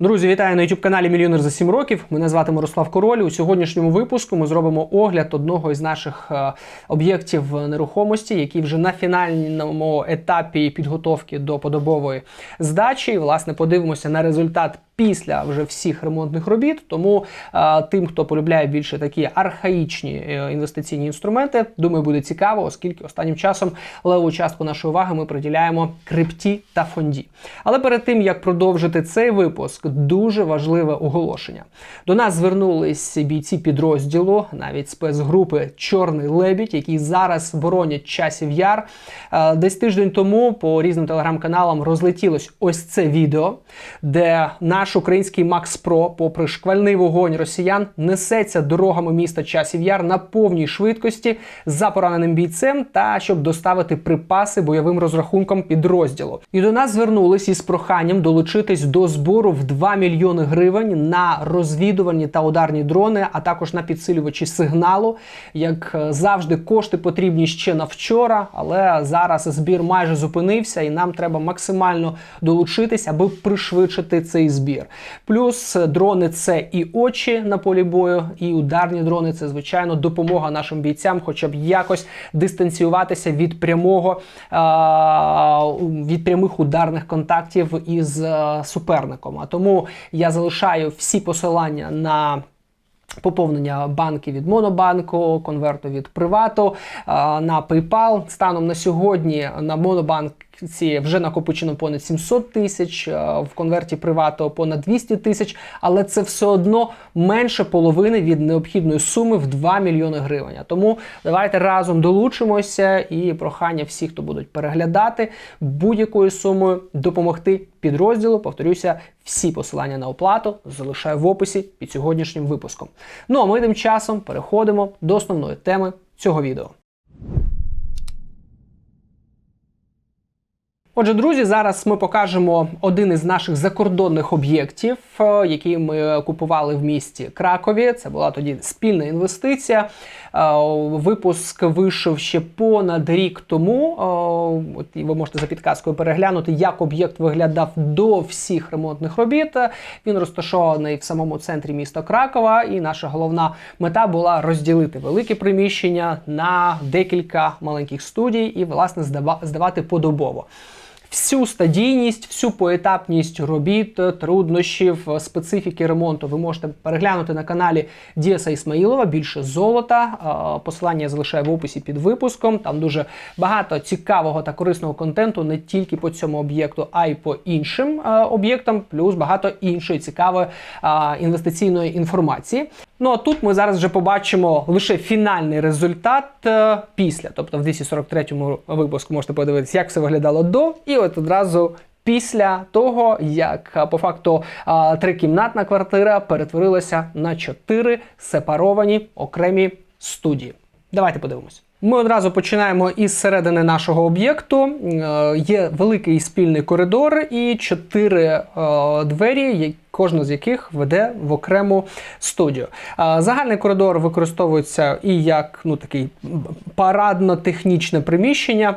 Друзі, вітаю на youtube каналі Мільйонер за 7 років. Мене звати Мирослав Король. У сьогоднішньому випуску ми зробимо огляд одного із наших е, об'єктів нерухомості, який вже на фінальному етапі підготовки до подобової здачі. Власне, подивимося на результат після вже всіх ремонтних робіт. Тому е, тим, хто полюбляє більше такі архаїчні е, інвестиційні інструменти, думаю, буде цікаво, оскільки останнім часом леву частку нашої уваги ми приділяємо крипті та фонді. Але перед тим як продовжити цей випуск, дуже важливе оголошення. До нас звернулись бійці підрозділу, навіть спецгрупи Чорний лебідь, які зараз боронять часів яр. Е, Десь тиждень тому по різним телеграм-каналам розлетілось ось це відео, де наш український Макс Про, попри шквальний вогонь росіян, несеться дорогами міста Часів Яр на повній швидкості за пораненим бійцем та щоб доставити припаси бойовим розрахункам підрозділу. І до нас звернулись із проханням долучитись до збору в 2 мільйони гривень на розвідувальні та ударні дрони, а також на підсилювачі сигналу. Як е, завжди, кошти потрібні ще на вчора, але зараз збір майже зупинився, і нам треба максимально долучитись, аби пришвидшити цей збір. Плюс е, дрони це і очі на полі бою, і ударні дрони це звичайно допомога нашим бійцям, хоча б якось дистанціюватися від прямого від прямих ударних контактів із е, суперником. А тому я залишаю всі посилання на. Поповнення банки від Монобанку, конверту від Привату на PayPal. Станом на сьогодні на Монобанкці вже накопичено понад 700 тисяч, е, в конверті Привату понад 200 тисяч, але це все одно менше половини від необхідної суми в 2 мільйони гривень. Тому давайте разом долучимося і прохання всіх, хто будуть переглядати будь-якою сумою допомогти підрозділу. Повторюся, всі посилання на оплату залишаю в описі під сьогоднішнім випуском. Ну а ми тим часом переходимо до основної теми цього відео. Отже, друзі, зараз ми покажемо один із наших закордонних об'єктів, е, який ми купували в місті Кракові. Це була тоді спільна інвестиція. Е, Випуск вийшов ще понад рік тому. Е, От і ви можете за підказкою переглянути, як об'єкт виглядав до всіх ремонтних робіт. Він розташований в самому центрі міста Кракова, і наша головна мета була розділити велике приміщення на декілька маленьких студій і, власне, здава- здавати подобово. Всю стадійність, всю поетапність робіт, труднощів, специфіки ремонту ви можете переглянути на каналі Діаса Ісмаїлова. Більше золота. Е, Посилання я залишаю в описі під випуском. Там дуже багато цікавого та корисного контенту не тільки по цьому об'єкту, а й по іншим е, об'єктам, плюс багато іншої цікавої е, інвестиційної інформації. Ну а тут ми зараз вже побачимо лише фінальний результат е, після. Тобто в 243-му випуску можете подивитися, як все виглядало до, і от одразу. Після того, як е, по факту е, трикімнатна квартира перетворилася на чотири сепаровані окремі студії. Давайте подивимось. Ми одразу починаємо із середини нашого об'єкту. Є великий спільний коридор і чотири двері, які- кожна з яких веде в окрему студію. Загальний коридор використовується і як ну, такий парадно-технічне приміщення.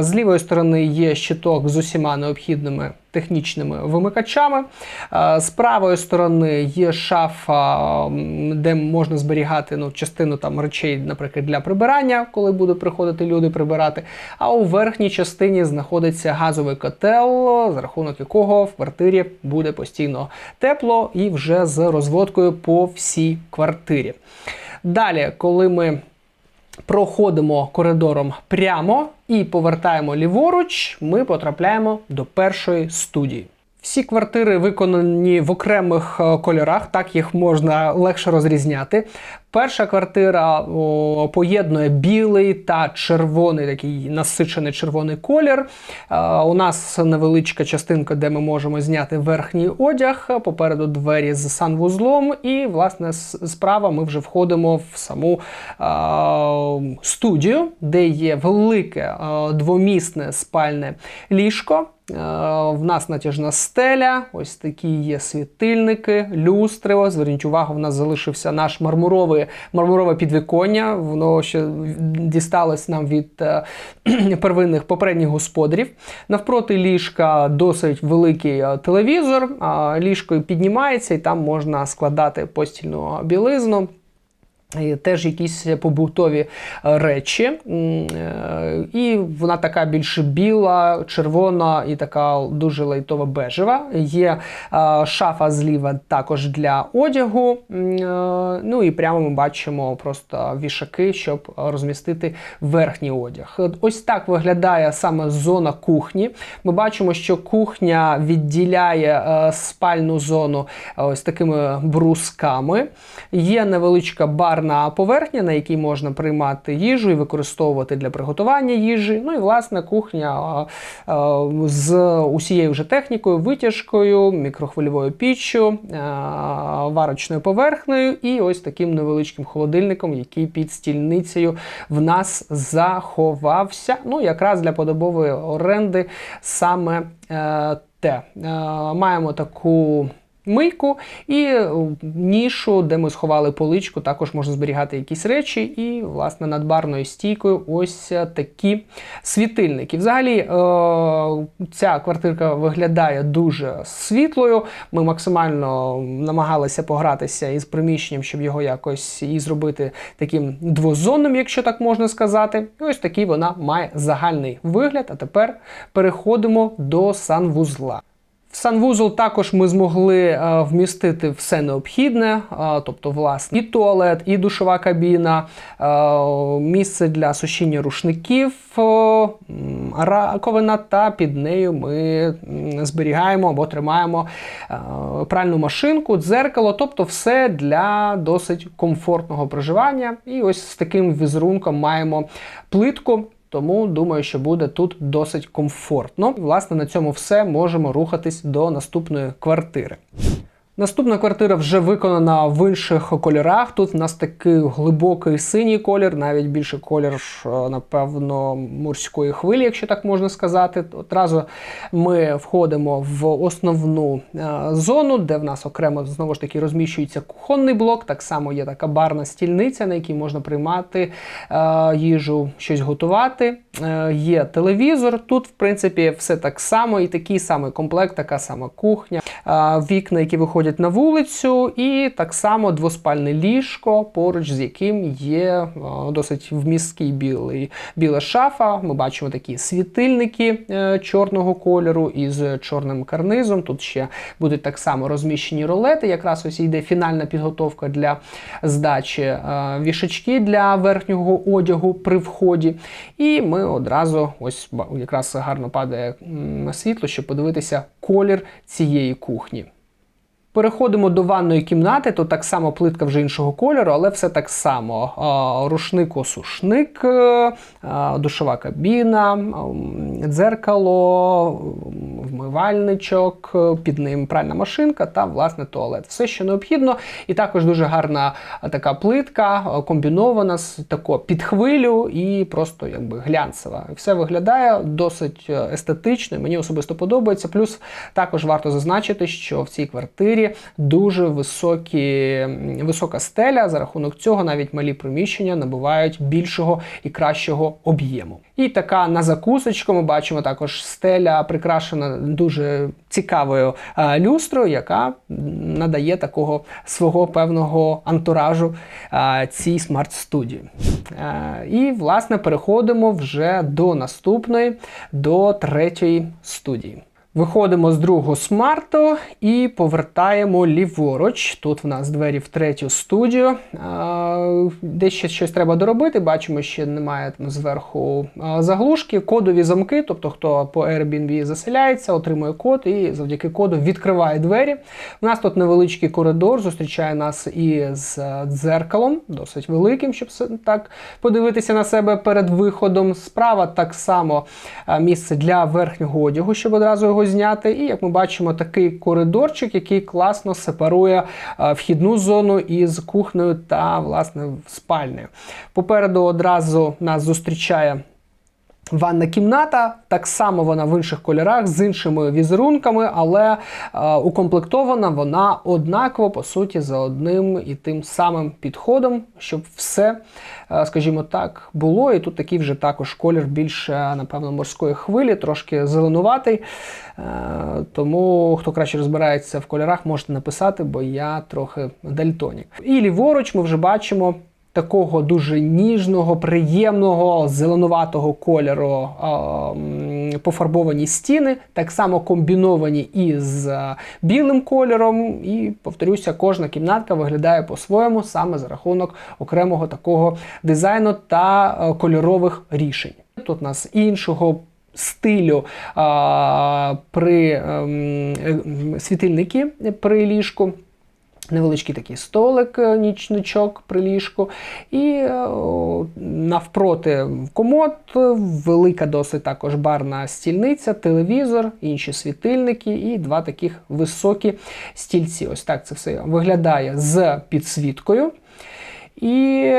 З лівої сторони є щиток з усіма необхідними технічними вимикачами. Е, З правої сторони є шафа, де можна зберігати ну, частину там речей, наприклад, для прибирання, коли будуть приходити люди прибирати. А у верхній частині знаходиться газовий котел, за рахунок якого в квартирі буде постійно тепло і вже з розводкою по всій квартирі. Далі, коли ми проходимо коридором прямо і повертаємо ліворуч, ми потрапляємо до першої студії. Всі квартири виконані в окремих е, кольорах, так їх можна легше розрізняти. Перша квартира о, поєднує білий та червоний, такий насичений червоний колір. Е, у нас невеличка частинка, де ми можемо зняти верхній одяг. Попереду двері з санвузлом, і, власне, справа ми вже входимо в саму е, студію, де є велике е, двомісне спальне ліжко. В нас натяжна стеля, ось такі є світильники, люстри. Зверніть увагу, в нас залишився наш мармуровий, мармурове підвіконня. Воно ще дісталось нам від е, первинних попередніх господарів. Навпроти ліжка досить великий е, телевізор. Ліжко піднімається і там можна складати постільну білизну. Теж якісь побутові е, речі, е, і вона така більш біла, червона і така дуже лайтова бежева. Є е, шафа зліва також для одягу. Ну і прямо ми бачимо просто вішаки, щоб розмістити верхній одяг. Ось так виглядає саме зона кухні. Ми бачимо, що кухня відділяє спальну зону ось такими брусками. Є невеличка барна поверхня, на якій можна приймати їжу і використовувати для приготування їжі. Ну і власне кухня з усією вже технікою, витяжкою, мікрохвильовою піччю, варочною поверхнею і ось таким невеличким холодильником, який під стільницею в нас заховався. Ну, якраз для подобової оренди саме е, те. Е, маємо таку. Мийку і е, нішу, де ми сховали поличку, також можна зберігати якісь речі, і, власне, над барною стійкою ось такі світильники. Взагалі, е, ця квартирка виглядає дуже світлою. Ми максимально намагалися погратися із приміщенням, щоб його якось і зробити таким двозонним, якщо так можна сказати. І ось такий вона має загальний вигляд. А тепер переходимо до санвузла. Санвузол також ми змогли е, вмістити все необхідне, е, тобто, власне, і туалет, і душова кабіна, е, місце для сушіння рушників, раковина, та під нею ми зберігаємо або тримаємо пральну машинку, дзеркало, тобто все для досить комфортного проживання. І ось з таким візерунком маємо плитку. Тому думаю, що буде тут досить комфортно. Власне, на цьому все можемо рухатись до наступної квартири. Наступна квартира вже виконана в інших кольорах. Тут в нас такий глибокий синій колір, навіть більше колір, е, напевно, морської хвилі, якщо так можна сказати. Одразу ми входимо в основну е, зону, де в нас окремо знову ж таки розміщується кухонний блок. Так само є така барна стільниця, на якій можна приймати е, їжу, щось готувати. Е, Є телевізор. Тут, в принципі, все так само, і такий самий комплект, така сама кухня, вікна, які виходять на вулицю, і так само двоспальне ліжко, поруч з яким є е, досить вмісткий білий, біла шафа. Ми бачимо такі світильники е, чорного кольору із чорним карнизом. Тут ще будуть так само розміщені ролети. Якраз ось йде фінальна підготовка для здачі вішачки для верхнього одягу при вході. І ми одразу ось якраз гарно падає на світло, щоб подивитися колір цієї кухні. Переходимо до ванної кімнати, то так само плитка вже іншого кольору, але все так само. Рушник-осушник, е, душова кабіна, дзеркало, вмивальничок, е, під ним пральна машинка та власне туалет. Все, що необхідно. І також дуже гарна така плитка, комбінована з тако під хвилю і просто якби глянцева. Все виглядає досить е, естетично. Мені особисто подобається. Плюс також варто зазначити, що в цій квартирі дуже високі, висока стеля. За рахунок цього навіть малі приміщення набувають більшого і кращого об'єму. І така на закусочку ми бачимо також стеля прикрашена дуже цікавою е, люстрою, яка надає такого свого певного антуражу е, цій смарт-студії. Е, І, власне, переходимо вже до наступної, до третьої студії. Виходимо з другого смарту і повертаємо ліворуч. Тут в нас двері в третю студію. Ще щось треба доробити. Бачимо, ще немає там зверху заглушки, кодові замки. Тобто, хто по Airbnb заселяється, отримує код і завдяки коду відкриває двері. У нас тут невеличкий коридор, зустрічає нас із е, дзеркалом, досить великим, щоб так подивитися на себе перед виходом. Справа так само е, місце для верхнього одягу, щоб одразу його зняти. І як ми бачимо, такий коридорчик, який класно сепарує е, вхідну зону із кухнею та власне спальнею. Попереду одразу нас зустрічає Ванна кімната, так само вона в інших кольорах з іншими візерунками, але е, укомплектована вона однаково, по суті, за одним і тим самим підходом, щоб все, е, скажімо так, було. І тут такий вже також колір більше, напевно, морської хвилі, трошки зеленуватий. Е, тому хто краще розбирається в кольорах, можете написати, бо я трохи дальтонік. І ліворуч ми вже бачимо такого дуже ніжного, приємного зеленуватого кольору а, м, пофарбовані стіни, так само комбіновані із білим кольором. І повторюся, кожна кімнатка виглядає по-своєму саме за рахунок окремого такого дизайну та а, кольорових рішень. Тут у нас іншого. Стилю а, при ем, е, світильники при ліжку. Невеличкий такий столик, е, нічничок при ліжку. І е, о, навпроти комод, е, велика досить також барна стільниця, телевізор, інші світильники і два таких високі стільці. Ось так це все виглядає з підсвіткою. І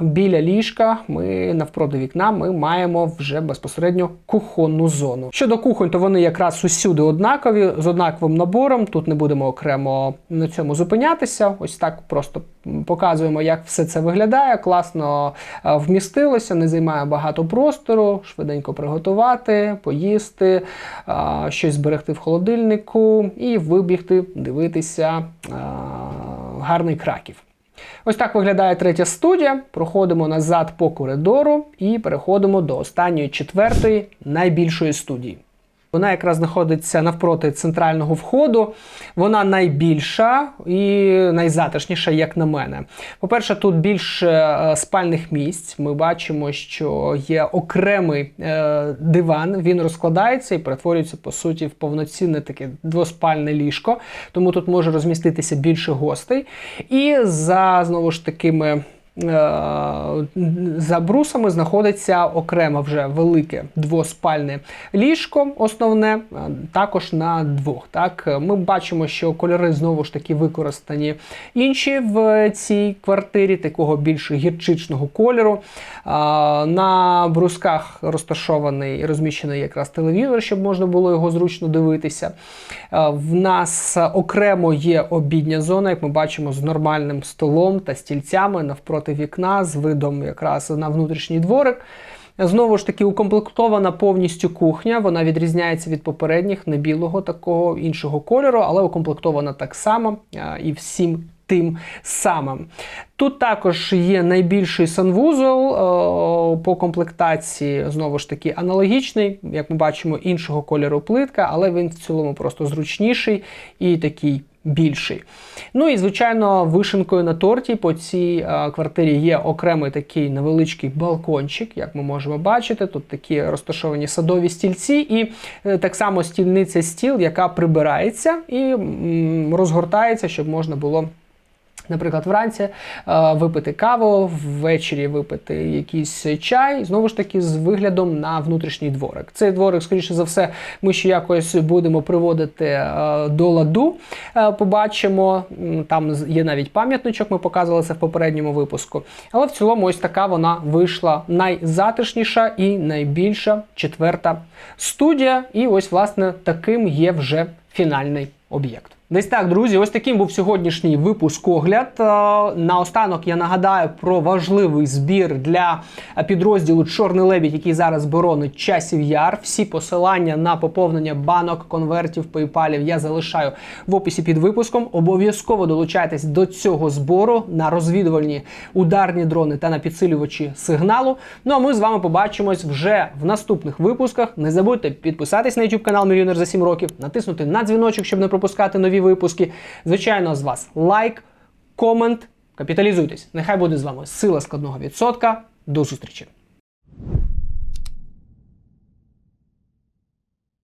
біля ліжка ми навпроти вікна ми маємо вже безпосередньо кухонну зону. Щодо кухонь, то вони якраз усюди однакові з однаковим набором. Тут не будемо окремо на цьому зупинятися. Ось так просто показуємо, як все це виглядає. Класно е, вмістилося, не займає багато простору, швиденько приготувати, поїсти, е, щось зберегти в холодильнику і вибігти, дивитися е, гарний краків. Ось так виглядає третя студія. Проходимо назад по коридору і переходимо до останньої четвертої найбільшої студії. Вона якраз знаходиться навпроти центрального входу. Вона найбільша і найзатишніша, як на мене. По-перше, тут більше е, спальних місць. Ми бачимо, що є окремий е, диван, він розкладається і перетворюється, по суті, в повноцінне таке двоспальне ліжко. Тому тут може розміститися більше гостей. І за знову ж такими. Е, за брусами знаходиться окремо вже велике двоспальне ліжко, основне, е, також на двох. Так, Ми бачимо, що кольори знову ж таки використані інші в цій квартирі, такого більш гірчичного кольору. Е, на брусках розташований і розміщений якраз телевізор, щоб можна було його зручно дивитися. В нас окремо є обідня зона, як ми бачимо, з нормальним столом та стільцями навпроти вікна з видом якраз на внутрішній дворик. Знову ж таки, укомплектована повністю кухня. Вона відрізняється від попередніх, не білого такого іншого кольору, але укомплектована так само і всім. Тим самим. Тут також є найбільший санвузол о, по комплектації, знову ж таки, аналогічний, як ми бачимо, іншого кольору плитка, але він в цілому просто зручніший і такий більший. Ну і, звичайно, вишенкою на торті по цій е, квартирі є окремий такий невеличкий балкончик, як ми можемо бачити. Тут такі розташовані садові стільці, і е, так само стільниця стіл, яка прибирається і розгортається, щоб можна було. Наприклад, вранці е, випити каву, ввечері випити якийсь чай, знову ж таки, з виглядом на внутрішній дворик. Цей дворик, скоріше за все, ми ще якось будемо приводити е, до ладу. Е, побачимо, там є навіть пам'ятничок, ми показували це в попередньому випуску. Але в цілому, ось така вона вийшла найзатишніша і найбільша четверта студія. І ось, власне, таким є вже фінальний об'єкт. Десь так, друзі, ось таким був сьогоднішній випуск огляд. Е, наостанок я нагадаю про важливий збір для підрозділу Чорний лебідь, який зараз боронить часів яр. Всі посилання на поповнення банок, конвертів, пейпалів я залишаю в описі під випуском. Обов'язково долучайтесь до цього збору на розвідувальні ударні дрони та на підсилювачі сигналу. Ну а ми з вами побачимось вже в наступних випусках. Не забудьте підписатись на YouTube канал Мільйонер за 7 років, натиснути на дзвіночок, щоб не пропускати нові випуски. Звичайно, з вас лайк, комент, капіталізуйтесь. Нехай буде з вами сила складного відсотка. До зустрічі!